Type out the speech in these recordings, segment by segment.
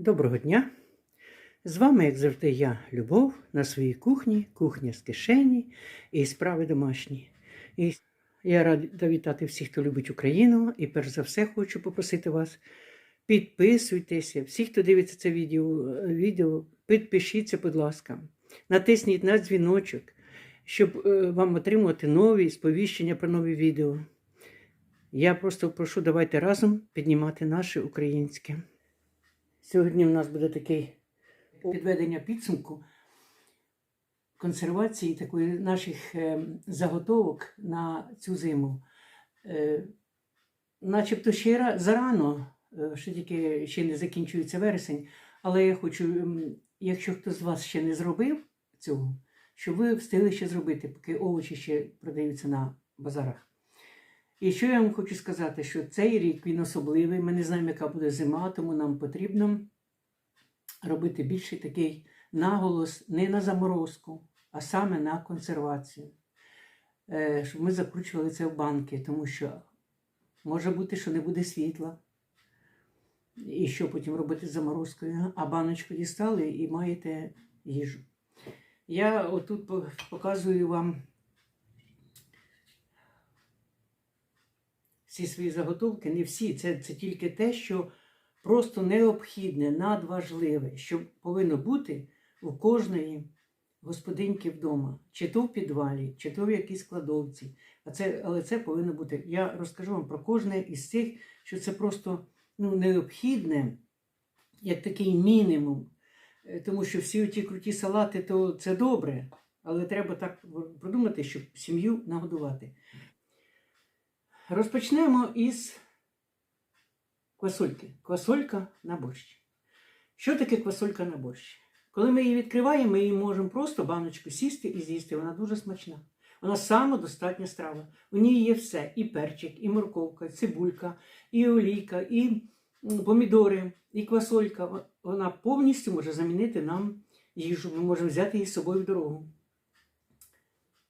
Доброго дня! З вами, як завжди, я, Любов, на своїй кухні, кухня з кишені і справи домашні. І я рада вітати всіх, хто любить Україну. І перш за все хочу попросити вас, підписуйтеся. Всі, хто дивиться це відео, відео підпишіться, будь ласка. Натисніть на дзвіночок, щоб е, вам отримувати нові сповіщення про нові відео. Я просто прошу, давайте разом піднімати наше українське. Сьогодні в нас буде таке підведення підсумку консервації такої наших е, заготовок на цю зиму. Е, начебто ще ра- зарано, е, ще тільки ще не закінчується вересень, але я хочу, якщо хто з вас ще не зробив цього, щоб ви встигли ще зробити, поки овочі ще продаються на базарах. І що я вам хочу сказати, що цей рік він особливий. Ми не знаємо, яка буде зима, тому нам потрібно робити більший такий наголос не на заморозку, а саме на консервацію. Е, Щоб ми закручували це в банки, тому що може бути, що не буде світла. І що потім робити з заморозкою? А баночку дістали і маєте їжу. Я отут показую вам всі свої заготовки, не всі, це, це тільки те, що просто необхідне, надважливе, що повинно бути у кожної господиньки вдома, чи то в підвалі, чи то в якійсь кладовці. А це, але це повинно бути. Я розкажу вам про кожне із цих, що це просто ну, необхідне, як такий мінімум. Е, Тому що всі ті круті салати, то це добре, але треба так продумати, щоб сім'ю нагодувати. Розпочнемо із квасольки. Квасолька на борщ. Що таке квасолька на борщ? Коли ми її відкриваємо, ми її можемо просто баночку сісти і з'їсти. Вона дуже смачна. Вона самодостатня страва. У ній є все: і перчик, і морковка, і цибулька, і олійка, і помідори, і квасолька. Вона повністю може замінити нам їжу. Ми можемо взяти її з собою в дорогу.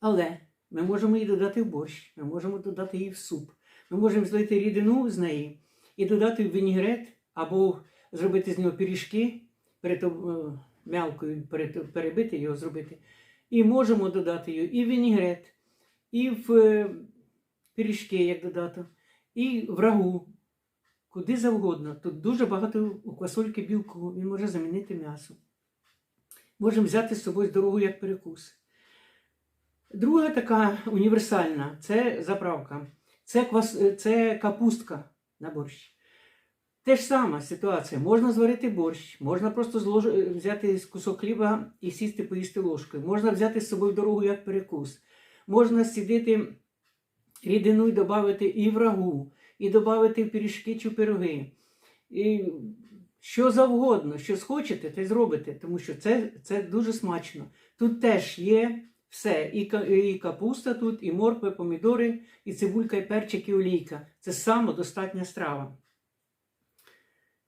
Але ми можемо її додати в борщ, ми можемо додати її в суп. Ми можемо злити рідину з неї і додати в вінігрет або зробити з нього пиріжки, е, м'ялкою перебити його зробити. І можемо додати його і в вінігрет, і в е, пиріжки, як додати, і в рагу. Куди завгодно. Тут дуже багато у квасольки білку, він може замінити м'ясо. Можемо взяти з собою з дорогу як перекус. Друга така універсальна це заправка. Це, квас... це капустка на борщ. Те ж сама ситуація. Можна зварити борщ, можна просто злож... взяти кусок хліба і сісти поїсти ложкою. Можна взяти з собою дорогу як перекус. Можна сідити рідину і додати і в рагу, і додати пиріжки чи пироги. І що завгодно, що схочете, те зробите, тому що це, це дуже смачно. Тут теж є все. І, і капуста тут, і морква, і помідори, і цибулька, і перчик, і олійка. Це самодостатня страва.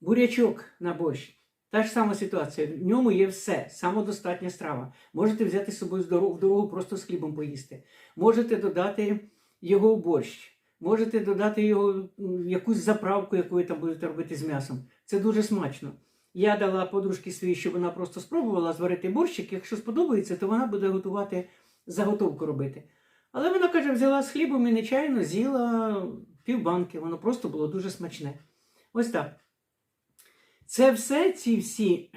Бурячок на борщ. Та ж сама ситуація. В ньому є все, самодостатня страва. Можете взяти з собою в дорогу просто з хлібом поїсти. Можете додати його в борщ. Можете додати його в якусь заправку, яку ви там будете робити з м'ясом. Це дуже смачно. Я дала подружці своїй, щоб вона просто спробувала зварити борщик. Якщо сподобається, то вона буде готувати заготовку робити. Але вона каже, взяла з хлібом і нечайно з'їла півбанки. Воно просто було дуже смачне. Ось так. Це все, ці всі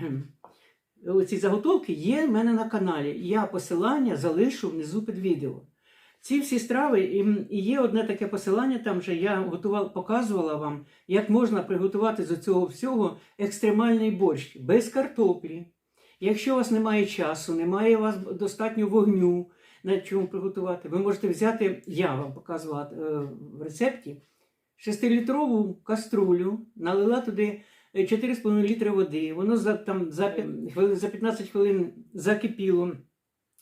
ці заготовки є в мене на каналі. Я посилання залишу внизу під відео. Ці всі страви, і, є одне таке посилання, там же я готувала, показувала вам, як можна приготувати з цього всього екстремальний борщ без картоплі. Якщо у вас немає часу, немає у вас достатньо вогню, на чому приготувати, ви можете взяти, я вам показувала е, в рецепті, 6-літрову каструлю, налила туди е, 4,5 літри води, воно за, там, за, за 15 хвилин закипіло.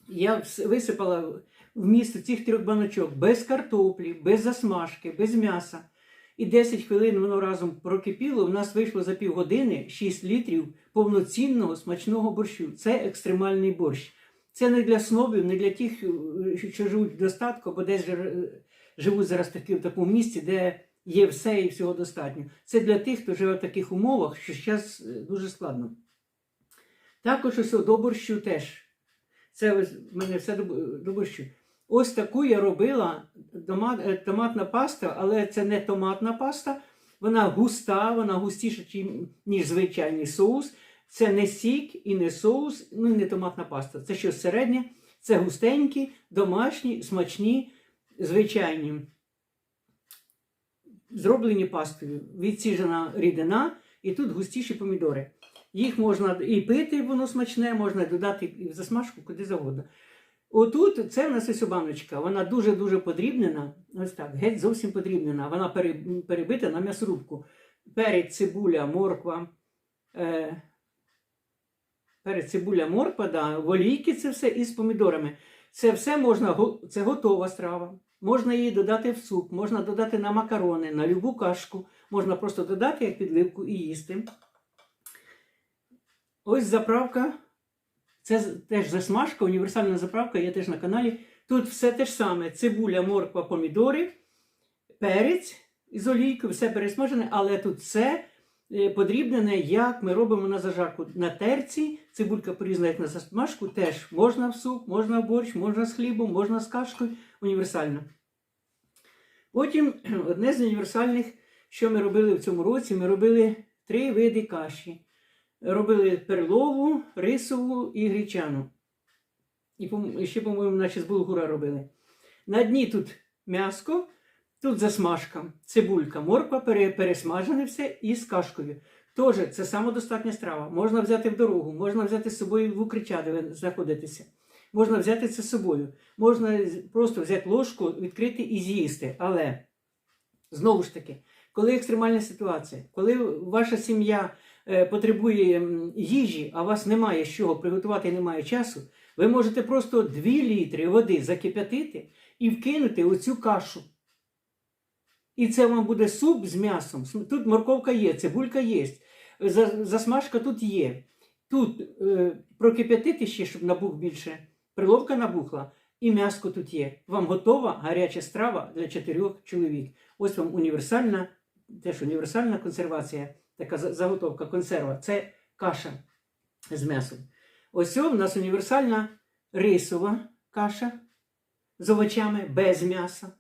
Я висипала вміст цих трьох баночок без картоплі, без засмажки, без м'яса. І 10 хвилин воно разом прокипіло. У нас вийшло за півгодини 6 літрів повноцінного смачного борщу. Це екстремальний борщ. Це не для снобів, не для тих, е, що живуть в достатку, бо десь е, живуть зараз таки, в такому місці, де Є все і всього достатньо. Це для тих, хто живе в таких умовах, що зараз дуже складно. Також ось до борщу теж. Це в мене все до борщу. Ось таку я робила е, томатна паста, але це не томатна паста. Вона густа, вона густіша, ніж звичайний соус. Це не сік і не соус, ну і не томатна паста. Це щось середнє. Це густенькі, домашні, смачні, звичайні. Зроблені пастою. Відсіжена рідина, і тут густіші помідори. Їх можна і пити, воно смачне, можна додати в засмажку куди завгодно. Отут це в нас ось баночка. Вона дуже-дуже подрібнена. Ось так, геть зовсім подрібнена. Вона перебита на м'ясорубку. Перець, цибуля, морква. Е, перець, цибуля, морква, да, в олійки це все і з помідорами. Це все можна, це готова страва. Можна її додати в суп, можна додати на макарони, на любу кашку. Можна просто додати як підливку і їсти. Ось заправка. Це теж засмажка, універсальна заправка, є теж на каналі. Тут все те ж саме: цибуля, морква, помідори, перець із олійкою, все пересмажене, але тут все е, подрібнене, як ми робимо на зажарку. На терці цибулька порізана як на засмажку, теж можна в суп, можна в борщ, можна з хлібом, можна з кашкою. Універсально. Потім одне з універсальних, що ми робили в цьому році, ми робили три види каші. Робили перлову, рисову і гречану. І ще, по-моєму, наче з булгура робили. На дні тут м'яско, тут засмажка, цибулька, морква, пересмажене все і з кашкою. Тоже це самодостатня страва. Можна взяти в дорогу, можна взяти з собою в укриття, де ви знаходитеся. Можна взяти це з собою. Можна просто взяти ложку, відкрити і з'їсти. Але знову ж таки, коли екстремальна ситуація, коли ваша сім'я потребує їжі, а у вас немає з чого приготувати немає часу, ви можете просто 2 літри води закип'ятити і вкинути у цю кашу. І це вам буде суп з м'ясом. Тут морковка є, цибулька є, засмажка тут є. Тут е, прокип'ятити ще, щоб набух більше, приловка набухла, і м'яско тут є. Вам готова гаряча страва для чотирьох чоловік. Ось вам універсальна, теж універсальна консервація, така заготовка, консерва. Це каша з м'ясом. Ось в нас універсальна рисова каша з овочами без м'яса.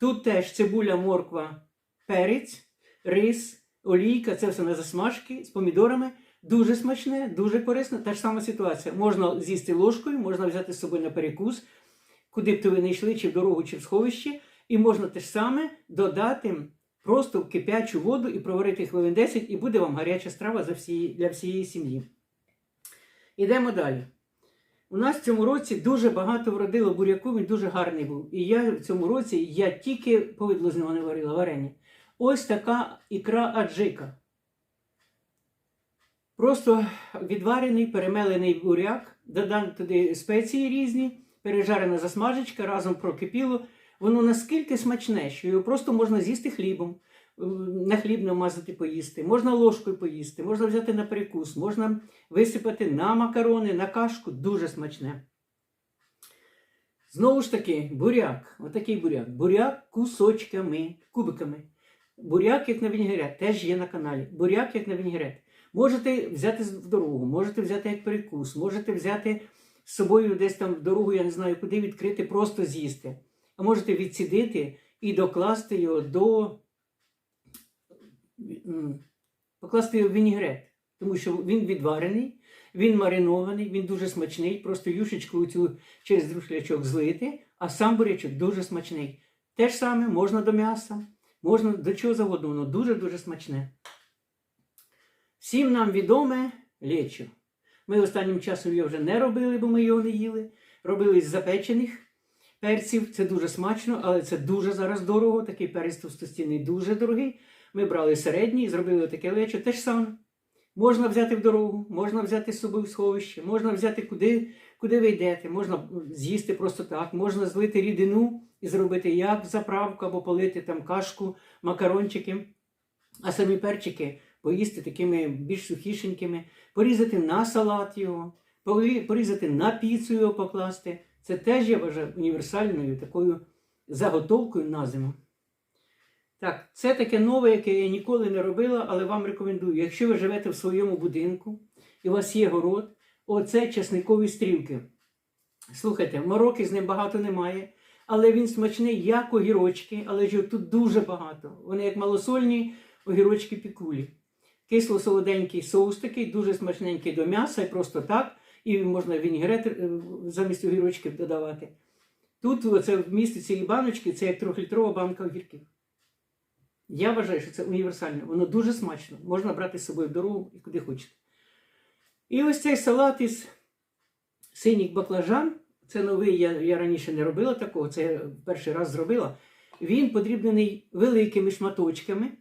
Тут теж цибуля, морква, перець, рис, олійка, це все на засмажки з помідорами. Дуже смачне, дуже корисно. Та ж сама ситуація. Можна з'їсти ложкою, можна взяти з собою на перекус, куди б то ви не йшли, чи в дорогу, чи в сховище. І можна те ж саме додати просто в кип'ячу воду і проварити хвилин 10, і буде вам гаряча страва за всі, для всієї сім'ї. Ідемо далі. У нас в цьому році дуже багато вродило буряку, він дуже гарний був. І я в цьому році я тільки повидло з нього не варила варення. Ось така ікра аджика. Просто відварений, перемелений буряк, додам туди спеції різні, пережарена засмажечка, разом прокипіло. Воно наскільки смачне, що його просто можна з'їсти хлібом, е, на хліб намазати поїсти, можна ложкою поїсти, можна взяти на перекус, можна висипати на макарони, на кашку дуже смачне. Знову ж таки, буряк, отакий буряк. Буряк кусочками, кубиками. Буряк, як на вінігрет, теж є на каналі. Буряк, як на вінігрет. Можете взяти в дорогу, можете взяти як перекус, можете взяти з собою десь там в дорогу, я не знаю куди відкрити, просто з'їсти. А можете відсідити і докласти його до. покласти його в вінігрет, тому що він відварений, він маринований, він дуже смачний. Просто юшечку цю через друшлячок злити, а сам бурячок дуже смачний. Те ж саме можна до м'яса, можна до чого завгодно, воно дуже-дуже смачне. Всім нам відоме лечо. Ми останнім часом його вже не робили, бо ми його не їли. Робили з запечених перців. Це дуже смачно, але це дуже зараз дорого. Такий перець товстостінний дуже дорогий. Ми брали середній, зробили таке лечо. Те ж саме. Можна взяти в дорогу, можна взяти з собою в сховище, можна взяти куди, куди ви йдете, можна з'їсти просто так, можна злити рідину і зробити як заправку або полити там кашку, макарончики, а самі перчики поїсти такими більш сухішенькими, порізати на салат його, порізати на піцу його покласти. Це теж я вважаю універсальною такою заготовкою на зиму. Так, це таке нове, яке я ніколи не робила, але вам рекомендую. Якщо ви живете в своєму будинку і у вас є город, оце часникові стрілки. Слухайте, мороки з ним багато немає, але він смачний, як огірочки, але ж тут дуже багато. Вони як малосольні огірочки пікулі. Кисло-солоденький соус такий, дуже смачненький до м'яса, і просто так. І можна вінігрет е, замість огірочків додавати. Тут оце вмісті цієї баночки це як трьохлітрова банка огірків. Я вважаю, що це універсальне. Воно дуже смачно. Можна брати з собою в дорогу і куди хочете. І ось цей салат із синіх баклажан. Це новий, я, я раніше не робила такого, це я перший раз зробила. Він подрібнений великими шматочками.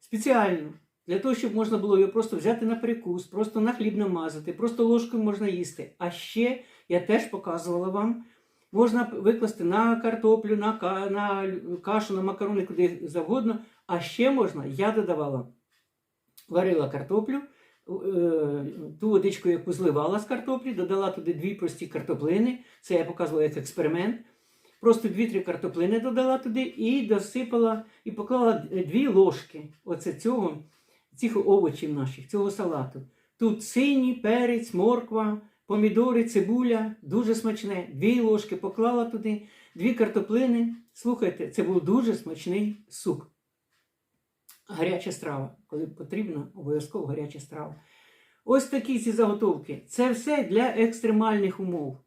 Спеціально. Для того, щоб можна було його просто взяти на перекус, просто на хліб намазати, просто ложкою можна їсти. А ще я теж показувала вам, можна викласти на картоплю, на, на кашу, на макарони, куди завгодно. А ще можна, я додавала, варила картоплю, е, ту водичку, яку зливала з картоплі, додала туди дві прості картоплини. Це я показувала як експеримент. Просто дві-три картоплини додала туди і досипала, і поклала дві ложки оце цього, цих овочів наших, цього салату. Тут синій, перець, морква, помідори, цибуля, дуже смачне. Дві ложки поклала туди, дві картоплини. Слухайте, це був дуже смачний суп. Гаряча страва. Коли потрібно, обов'язково гаряча страва. Ось такі ці заготовки. Це все для екстремальних умов.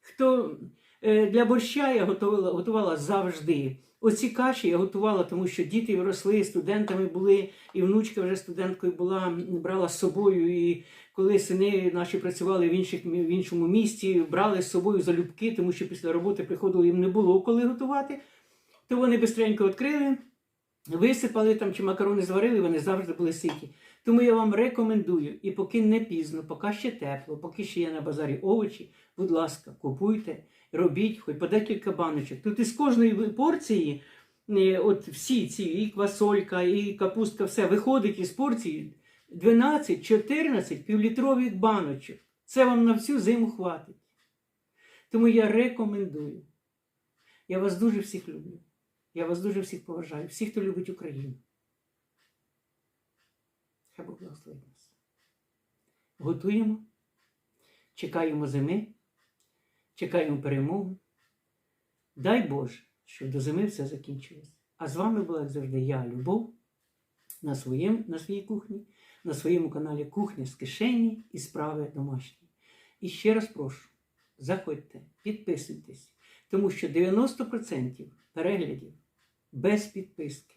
Хто е, для борща я готувала, готувала завжди. Оці каші я готувала, тому що діти росли, студентами були, і внучка вже студенткою була, брала з собою. І коли сини наші працювали в, інших, в іншому місті, брали з собою залюбки, тому що після роботи приходили, їм не було коли готувати, то вони бистренько відкрили, висипали там чи макарони зварили, вони завжди були ситі. Тому я вам рекомендую, і поки не пізно, поки ще тепло, поки ще є на базарі овочі, будь ласка, купуйте, робіть хоч по декілька баночок. Тут із кожної порції, е, от всі ці, і квасолька, і капустка, все виходить із порції 12-14 півлітрових баночок. Це вам на всю зиму хватить. Тому я рекомендую. Я вас дуже всіх люблю. Я вас дуже всіх поважаю, всіх, хто любить Україну. Хай Бог благословить нас. Готуємо, чекаємо зими, чекаємо перемогу. Дай Боже, щоб до зими все закінчилось. А з вами була, як завжди, я, Любов, на, своєму, на своїй кухні, на своєму каналі Кухня з кишені і справи домашні. І ще раз прошу, заходьте, підписуйтесь, тому що 90% переглядів без підписки.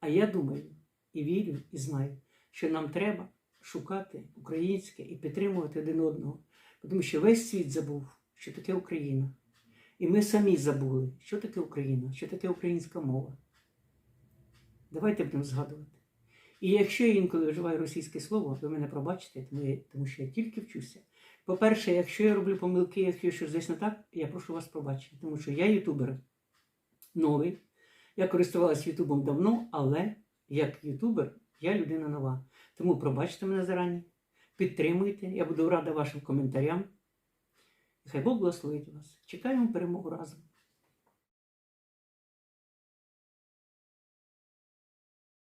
А я думаю, і вірю, і знаю, що нам треба шукати українське і підтримувати один одного, тому що весь світ забув, що таке Україна. І ми самі забули, що таке Україна, що таке українська мова. Давайте будемо згадувати. І якщо я інколи вживаю російське слово, ви мене пробачите, тому, що я тільки вчуся. По-перше, якщо я роблю помилки, якщо щось десь не так, я прошу вас пробачити, тому що я ютубер новий. Я користувалася Ютубом давно, але як ютубер я людина нова. Тому пробачте мене зарані, підтримуйте, я буду рада вашим коментарям. Хай Бог благословить вас. Чекаємо перемогу разом.